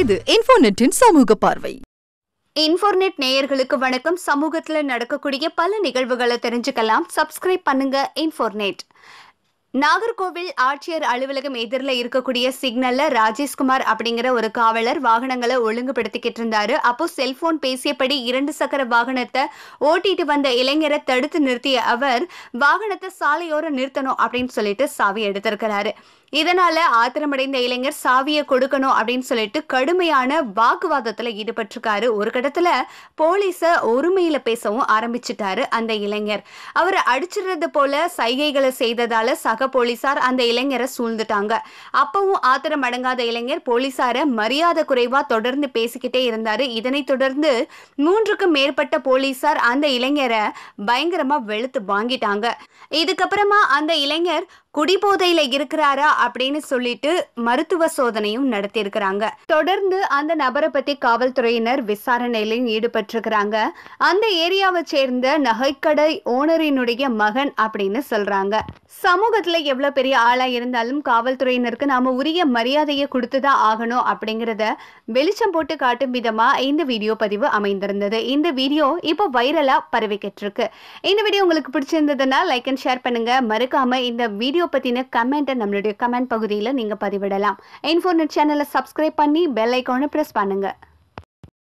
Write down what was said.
இது இன்ஃபோநெட்டின் சமூக பார்வை. இன்ஃபோர்நெட் நேயர்களுக்கு வணக்கம். சமூகத்தில் நடக்கக்கூடிய பல நிகழ்வுகளை தெரிஞ்சுக்கலாம். சப்ஸ்கிரைப் பண்ணுங்க இன்ஃபோர்நெட். நாகர்கோவில் ஆட்சியர் அலுவலகம் எதிரில் இருக்கக்கூடிய சிக்னல்ல ராஜேஷ்குமார் அப்படிங்கிற ஒரு காவலர் வாகனங்களை ஒழுங்குபடுத்திக்கிட்டு இருந்தாரு. அப்போ செல்போன் பேசியபடி இரண்டு சக்கர வாகனத்தை ஓட்டிட்டு வந்த இளைஞரை தடுத்து நிறுத்திய அவர் வாகனத்தை சாலையோரம் நிறுத்தணும் அப்படின்னு சொல்லிட்டு சாவி எடுத்திருக்கிறாரு. இதனால ஆத்திரமடைந்த இளைஞர் சாவியை கொடுக்கணும் அப்படின்னு சொல்லிட்டு கடுமையான வாக்குவாதத்துல ஈடுபட்டிருக்காரு. ஒரு கட்டத்துல போலீஸ ஒருமையில பேசவும் ஆரம்பிச்சிட்டாரு அந்த இளைஞர். அவரை அடிச்சிடுறது போல சைகைகளை செய்ததால சக போலீசார் அந்த இளைஞரை சூழ்ந்துட்டாங்க. அப்பவும் ஆத்திரம் அடங்காத இளைஞர் போலீசார மரியாதை குறைவா தொடர்ந்து பேசிக்கிட்டே இருந்தாரு. இதனைத் தொடர்ந்து மூன்றுக்கும் மேற்பட்ட போலீசார் அந்த இளைஞரை பயங்கரமா வெளுத்து வாங்கிட்டாங்க. இதுக்கப்புறமா அந்த இளைஞர் குடிபோதையில இருக்கிறாரா அப்படின்னு சொல்லிட்டு மருத்துவ சோதனையும் நடத்தியிருக்கிறாங்க. தொடர்ந்து அந்த நபரை பத்தி காவல்துறையினர் விசாரணையிலும் ஈடுபட்டிருக்கிறாங்க. அந்த ஏரியாவை சேர்ந்த நகைக்கடை ஓனரினுடைய மகன் அப்படின்னு சொல்றாங்க. சமூகத்துல எவ்வளவு பெரிய ஆளா இருந்தாலும் காவல்துறையினருக்கு நாம உரிய மரியாதையை கொடுத்துதான் ஆகணும் அப்படிங்கறத வெளிச்சம் போட்டு காட்டும் விதமா இந்த வீடியோ பதிவு அமைந்திருந்தது. இந்த வீடியோ இப்போ வைரலா பரவிக்கிட்டு இருக்கு. இந்த வீடியோ உங்களுக்கு பிடிச்சிருந்ததுன்னா லைக் அண்ட் ஷேர் பண்ணுங்க. மறக்காம இந்த வீடியோ பத்தின கமெண்ட்டை நம்மளுடைய கமெண்ட் பகுதியில் நீங்க பதிவிடலாம். இன்ஃபோர்நெட் சேனலை சப்ஸ்கிரைப் பண்ணி பெல் ஐக்கானை பிரஸ் பண்ணுங்க.